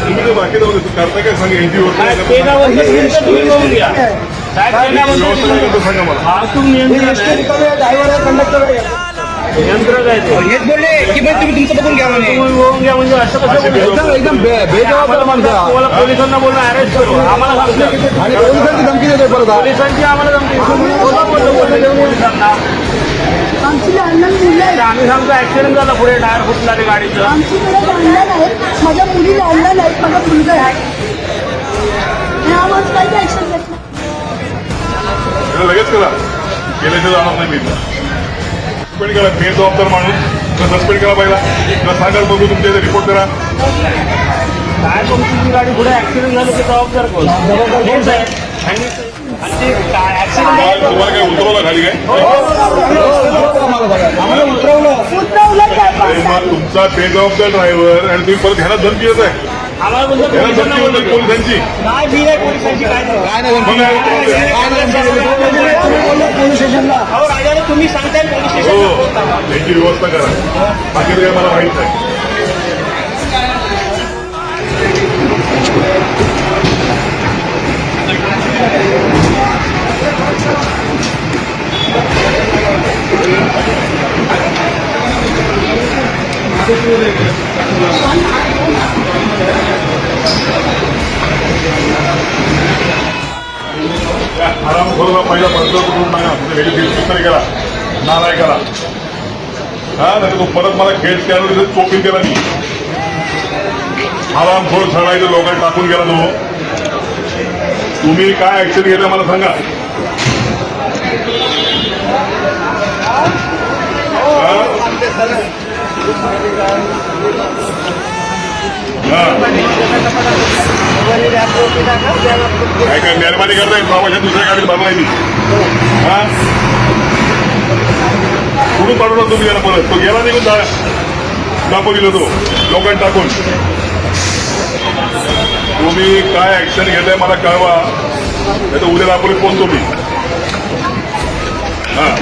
तुम्ही तर बाकी जाऊ दे. तू करता काय सांग? एनजीओ ते गाव तुम्ही बघून घ्या. साहेब ते गाव व्यवस्था काय करतो सांगा मला. वाहतूक नियंत्रण तुमचं बघून घ्या म्हणे तुम्ही बघून घ्या म्हणजे असं कसं एकदम बे- बेजबाबदार माणसं तुम्हाला पोलिसांना बोलून अरेस्ट करू. आम्हाला आणि पोलिसांची धमकी देतोय परत. हा. पोलिसांची आम्हाला धमकी कोणा बोललो बोललो देऊ पोलिसांना आमची लहान लहान मुलं आहेत. तर आम्ही सांगतो ऍक्सिडेंट झाला पुढे टायर फुटला ते गाडीचं. आमच्याकडे आहेत. माझ्या मुली लहान लहान आहेत. माझा मुलगा आहे. आणि आम्हाला काही लगेच करा. गेल्याशिवाय जाणार नाही मी. सस्पेंड करा बेजबाबदार माणूस तर सस्पेंड करा पहिला. किंवा सांगा बघू तुमच्या इथे रिपोर्ट करा. काय तुमची गाडी पुढे ऍक्सिडेंट झालं ते जबाबदार कोण? काय ऍक्सिडेंट काय झालं? तुम्हाला काय उतरवलं खाली काय? तुमचा बेजबाबदार ड्रायव्हर आणि तुम्ही परत ह्याला धमकी देत आहे पोलिसांची. काय नाही. तुम्ही सांगताय पोलीस स्टेशन त्यांची व्यवस्था करा. बाकी काय मला माहीत नाही. आराम करून पहिला पंचायत करून नाही टाका वेगळी दुसरी करा नालाय करा. हा नाही तो परत मला खेळ त्यावर चोपिंग केला मी. आरामखोर सगळा लोकांना टाकून गेला तो. तुम्ही काय ऍक्शन घेतलं मला सांगा. हा? काय काय मेहरबानी करताय? प्रवाशात दुसऱ्या गाडीत भरलाय मी. हा. कुठून पाठवला तुम्ही गेला परत? तो गेला निघून टाकून गेलो तो. लोकांनी टाकून. तुम्ही काय ऍक्शन घेताय मला कळवा. नाही तर उद्या दापोलीत पोहोचतो मी. हा.